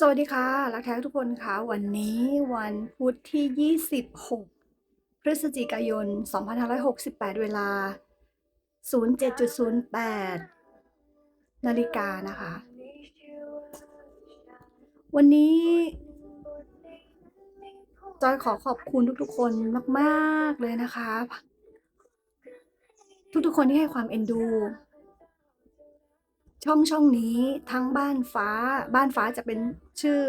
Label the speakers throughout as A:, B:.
A: สวัสดีค่ะ รักแท้ทุกคนค่ะ วันนี้วันพุธที่ 26 พฤศจิกายน 2568 เวลา 07.08 นาฬิกานะคะ วันนี้ จอยขอขอบคุณทุกๆคนมากๆเลยนะคะ ทุกๆคนที่ให้ความเอ็นดูช่องช่องนี้ทั้งบ้านฟ้าบ้านฟ้าจะเป็น ชื่อ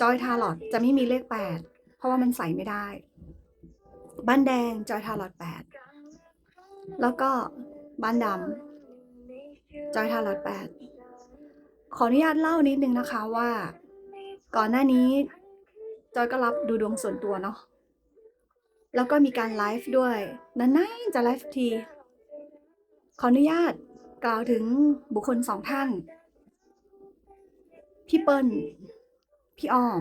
A: จอยทาร์ลอตจะไม่มีเลขแปดเพราะว่ามันใส่ไม่ได้ บ้านแดงจอยทาร์ลอตแปดแล้วก็บ้านดำจอยทาร์ลอตแปดขออนุญาตเล่านิดนึงนะคะว่า ก่อนหน้านี้จอยก็รับดูดวงส่วนตัวเนาะแล้วก็มีการไลฟ์ด้วยนานๆจะไลฟ์ที ขออนุญาตกล่าวถึงบุคคลสองท่าน พี่เปิ้ล พี่อ้อม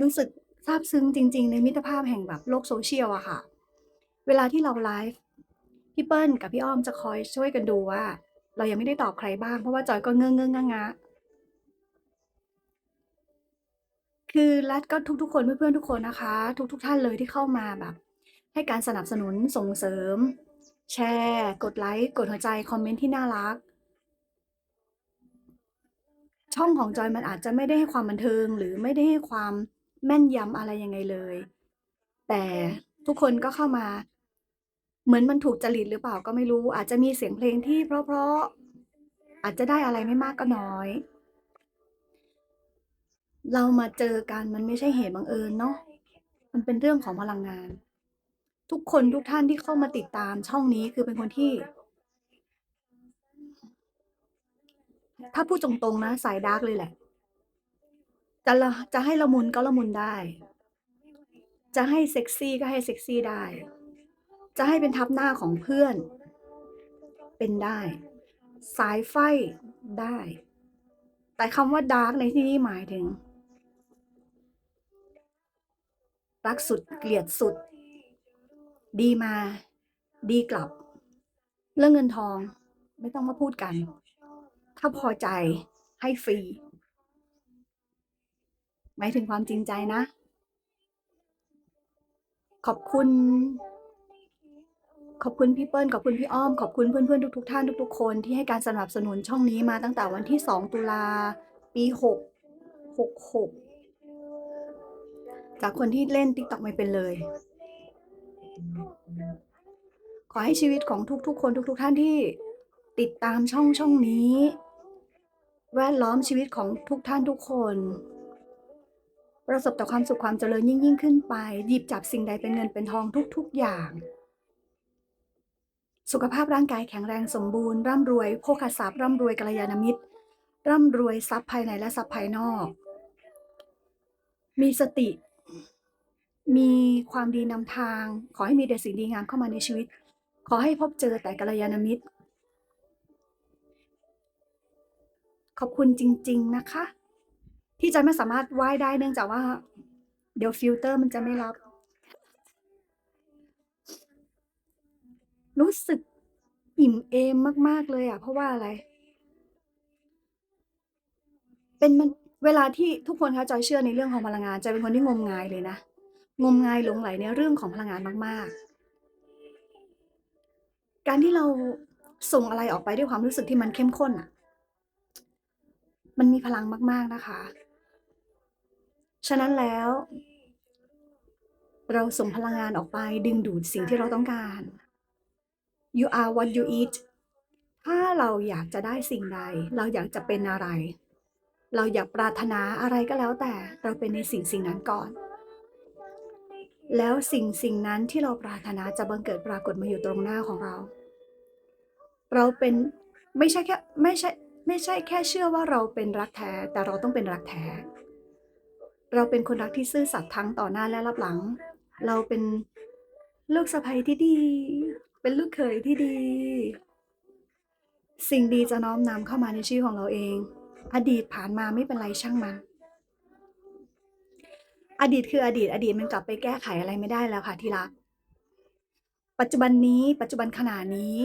A: รู้สึกซาบซึ้งจริง ๆ ในมิตรภาพแห่งแบบโลกโซเชียลอะค่ะ เวลาที่เราไลฟ์พี่เปิ้ลกับพี่อ้อมจะคอยช่วยกันดูว่า เรายังไม่ได้ตอบใครบ้างเพราะว่าจอยก็เงื้อเงื้องงะคือและก็ทุกๆ คนเพื่อนๆทุกคนนะคะ ทุกๆ ท่านเลยที่เข้ามาแบบ ให้การสนับสนุนส่งเสริม แชร์ กดไลค์กดหัวใจคอมเมนต์ที่น่ารัก ช่องของจอยมันอาจจะไม่ได้ให้ความบันเทิง หรือไม่ได้ให้ความแม่นยำอะไรยังไงเลย แต่ทุกคนก็เข้ามา เหมือนมันถูกจริตหรือเปล่าก็ไม่รู้ อาจจะมีเสียงเพลงที่เพราะๆอาจจะได้อะไรไม่มากก็น้อย เรามาเจอกันมันไม่ใช่เหตุบังเอิญเนาะมันเป็นเรื่องของพลังงาน ทุกคนทุกท่านที่เข้ามาติดตามช่องนี้คือเป็นคนที่ ถ้าพูดตรงๆนะ สายดาร์กเลยแหละ จะละจะให้ละมุนก็ละมุนได้ จะให้เซ็กซี่ก็ให้เซ็กซี่ได้ จะให้เป็นทับหน้าของเพื่อน เป็นได้ สายไฟได้ แต่คำว่าดาร์กในที่นี้หมายถึง รักสุดเกลียดสุด ดีมา ดีกลับ เรื่องเงินทองไม่ต้องมาพูดกัน ถ้าพอใจให้ฟรี หมายถึงความจริงใจนะ ขอบคุณ ขอบคุณพี่เปิ้ลขอบคุณพี่อ้อม ขอบคุณเพื่อนๆทุก ๆ ท่านทุก ๆ คนที่ให้การสนับสนุนช่องนี้มาตั้งแต่วันที่ 2 ตุลาปี6 66 จากคนที่เล่น TikTok ไม่เป็นเลย ขอให้ชีวิตของทุก ๆ คนทุก ๆ ท่านที่ติดตามช่องช่องนี้ แวดล้อมชีวิตของทุกท่านทุกคน ประสบแต่ความสุขความเจริญยิ่งยิ่งขึ้นไป หยิบจับสิ่งใดเป็นเงินเป็นทองทุก ๆ อย่าง สุขภาพร่างกายแข็งแรงสมบูรณ์ ร่ำรวยโภคทรัพย์ร่ำรวยกัลยาณมิตร ร่ำรวยทรัพย์ภายในและทรัพย์ภายนอก มีสติ มีความดีนำทาง ขอให้มีแต่สิ่งดีงามเข้ามาในชีวิต ขอให้พบเจอแต่กัลยาณมิตร ขอบคุณจริง ๆนะคะ ที่จอยไม่สามารถไหว้ได้เนื่องจากว่า เดี๋ยวฟิลเตอร์มันจะไม่รับ รู้สึกอิ่มเอมมาก ๆ เลยอะเพราะว่าอะไร?เป็นมันเวลาที่ทุกคนคะจอยเชื่อในเรื่องของพลังงานจอยเป็นคนที่งมงายเลยนะ งมงายหลงใหลในเรื่องของพลังงานมาก ๆ การที่เราส่งอะไรออกไปด้วยความรู้สึกที่มันเข้มข้นน่ะ มันมีพลังมากๆนะคะ ฉะนั้นแล้ว เราส่งพลังงานออกไปดึงดูดสิ่งที่เราต้องการ You are what you eat ถ้าเราอยากจะได้สิ่งใด เราอยากจะเป็นอะไร เราอยากปรารถนาอะไรก็แล้วแต่เราเป็นในสิ่งสิ่งนั้นก่อน แล้วสิ่งสิ่งนั้นที่เราปรารถนาจะบังเกิดปรากฏมาอยู่ตรงหน้าของเรา เราเป็นไม่ใช่แค่ไม่ใช่ ไม่ใช่แค่เชื่อว่าเราเป็นรักแท้ แต่เราต้องเป็นรักแท้ เราเป็นคนรักที่ซื่อสัตย์ทั้งต่อหน้าและลับหลัง เราเป็นลูกสะใภ้ที่ดี เป็นลูกเขยที่ดี สิ่งดีจะน้อมนำเข้ามาในชีวิตของเราเอง อดีตผ่านมาไม่เป็นไรช่างมัน อดีตคืออดีต อดีตมันกลับไปแก้ไขอะไรไม่ได้แล้วค่ะที่รัก ปัจจุบันนี้ ปัจจุบันขณะนี้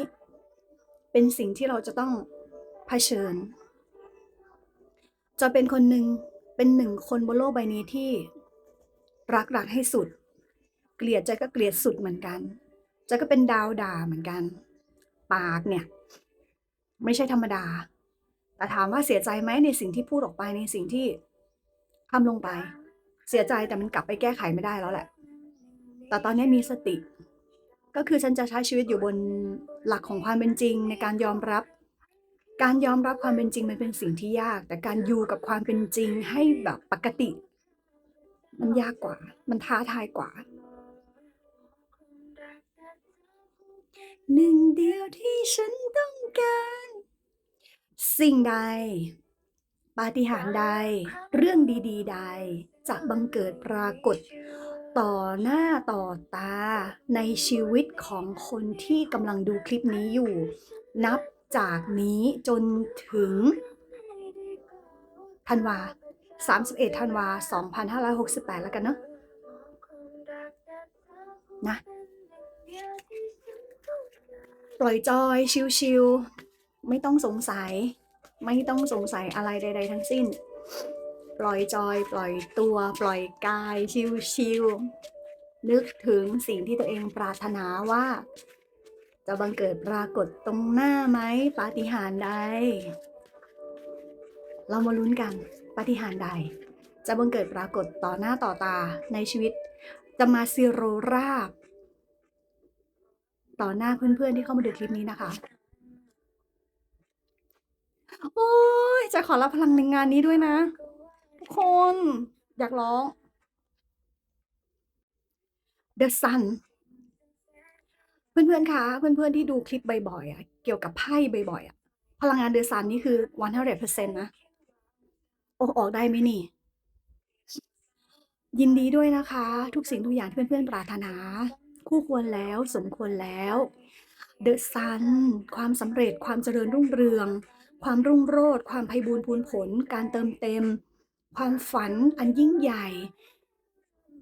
A: เป็นสิ่งที่เราจะต้อง เผชิญ จะเป็นคนหนึ่งเป็นหนึ่งคนบนโลกใบนี้ที่รักรักให้สุด เกลียดใจก็เกลียดสุดเหมือนกันใจก็เป็นดาวด่าเหมือนกัน ปากเนี่ย ไม่ใช่ธรรมดา แต่ถามว่าเสียใจไหมในสิ่งที่พูดออกไปในสิ่งที่ทำลงไป เสียใจแต่มันกลับไปแก้ไขไม่ได้แล้วแหละ แต่ตอนนี้มีสติ ก็คือฉันจะใช้ชีวิตอยู่บนหลักของความเป็นจริงในการยอมรับ การยอมรับความเป็นจริงมันเป็นสิ่งที่ยาก แต่การอยู่กับความเป็นจริงให้แบบปกติ มันยากกว่า มันท้าทายกว่า หนึ่งเดียวที่ฉันต้องการ สิ่งใด ปาฏิหาริย์ใด เรื่องดีๆ ใด จะบังเกิดปรากฏต่อหน้าต่อตาในชีวิตของคนที่กำลังดูคลิปนี้อยู่ นับ จากนี้จนถึงธันวา31ธันวา2568 แล้วกันเนาะนะ ปล่อยจอยชิวๆไม่ต้องสงสัย ไม่ต้องสงสัยอะไรใด ๆ ทั้งสิ้น ปล่อยจอย ปล่อยตัว ปล่อยกายชิวๆนึกถึงสิ่งที่ตัวเองปรารถนาว่า จะบังเกิดปรากฏตรงหน้าไหมปาฏิหาริย์ใด เรามาลุ้นกันปาฏิหาริย์ใด จะบังเกิดปรากฏต่อหน้าต่อตาในชีวิตจะมาซิโรราบ ต่อหน้าเพื่อนๆที่เข้ามาดูคลิปนี้นะคะ โอ้ยจะขอรับพลังในงานนี้ด้วยนะ ทุกคนอยากร้อง The Sun เพื่อนๆ คะ เพื่อนๆ ที่ดูคลิปบ่อยๆอะเกี่ยวกับไพ่บ่อยๆอะพลังงาน The Sun นี่คือ100%นะ โอ้ออกได้ไหมนี่ ยินดีด้วยนะคะ ทุกสิ่งทุกอย่างที่เพื่อนๆ ปรารถนา คู่ควรแล้ว สมควรแล้ว The Sun ความสำเร็จ ความเจริญรุ่งเรือง ความรุ่งโรจน์ ความไพบูลย์พูนผล การเติมเต็ม ความฝันอันยิ่งใหญ่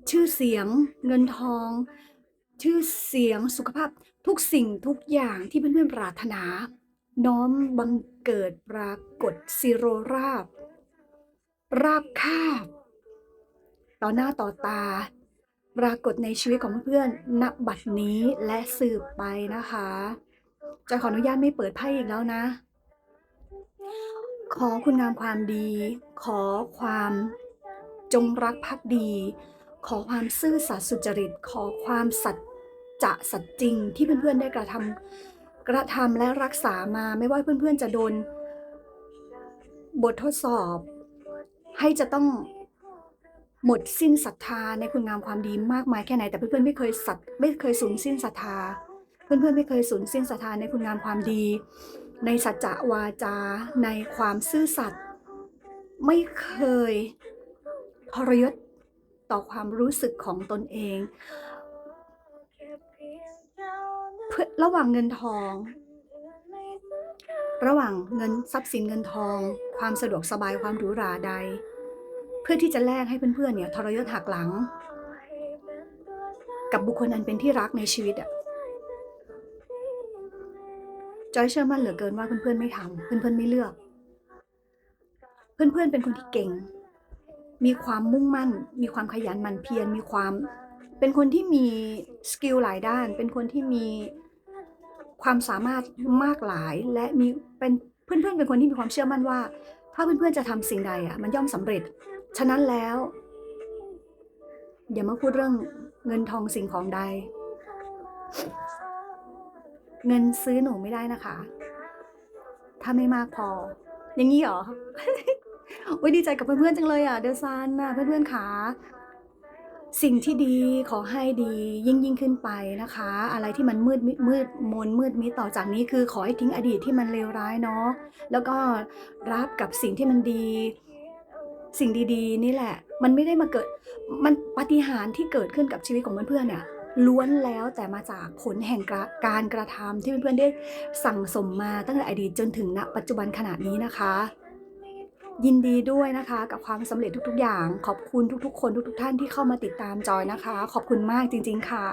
A: ชื่อเสียง เงินทอง ชื่อเสียงสุขภาพทุกสิ่งทุกอย่างที่เพื่อนๆปรารถนา น้อมบังเกิดปรากฏซิโรราบ ราบคาบ ต่อหน้าต่อตา ปรากฏในชีวิตของเพื่อนๆณบัดนี้และสืบไปนะคะ จะขออนุญาตไม่เปิดไพ่อีกแล้วนะ ขอคุณงามความดี ขอความจงรักภักดี ขอความซื่อสัตย์สุจริต ขอความสัจ จะสัจจริงที่เพื่อนๆได้กระทำกระทำและรักษามาไม่ว่าเพื่อนๆจะโดน บททดสอบ ให้จะต้องหมดสิ้นศรัทธาในคุณงามความดีมากมายแค่ไหน แต่เพื่อนๆไม่เคยสัตไม่เคยสูญสิ้นศรัทธา เพื่อนๆไม่เคยสูญสิ้นศรัทธาในคุณงามความดี ในสัจจะวาจา ในความซื่อสัตย์ไม่เคยทรยศต่อความรู้สึกของตนเอง เพื่อระหว่างเงินทอง ระหว่างเงินทรัพย์สินเงินทอง ความสะดวกสบายความหรูหราใด เพื่อที่จะแลกให้เพื่อนๆเนี่ยทรยศหักหลัง กับบุคคลอันเป็นที่รักในชีวิตอะจอยเชื่อมั่นเหลือเกินว่าเพื่อนๆไม่ทำเพื่อนๆไม่เลือก เพื่อนๆเป็นคนที่เก่ง มีความมุ่งมั่น มีความขยันหมั่นเพียรมีความ เป็นคนที่มีสกิลหลายด้าน เป็นคนที่มีความสามารถมากหลาย และมีเป็นเพื่อนๆเป็นคนที่มีความเชื่อมั่นว่า ถ้าเพื่อนๆจะทำสิ่งใดอะมันย่อมสำเร็จ ฉะนั้นแล้ว อย่ามาพูดเรื่องเงินทองสิ่งของใด เงินซื้อหนูไม่ได้นะคะ ถ้าไม่มากพอ อย่างนี้เหรอโอ้ยดีใจกับเพื่อนๆจังเลยอะเดซันน่ะเพื่อนๆขา สิ่งที่ดีขอให้ดียิ่งยิ่งขึ้นไปนะคะ อะไรที่มันมืดมิดมืดมนมืดมิดต่อจากนี้คือขอให้ทิ้งอดีตที่มันเลวร้ายเนาะแล้วก็รับกับสิ่งที่มันดี สิ่งดีๆ นี่แหละ มันไม่ได้มาเกิดมันปฏิหารที่เกิดขึ้นกับชีวิตของเพื่อนๆเนี่ยล้วนแล้วแต่มาจากผลแห่งการกระทำที่เพื่อนๆได้สั่งสมมาตั้งแต่อดีตจนถึงณปัจจุบันขณะนี้นะคะ ยินดีด้วยนะคะกับความสำเร็จทุกๆ อย่าง ขอบคุณทุกๆ คนทุกๆ ท่านที่เข้ามาติดตามจอยนะคะ ขอบคุณมากจริง ๆ ค่ะ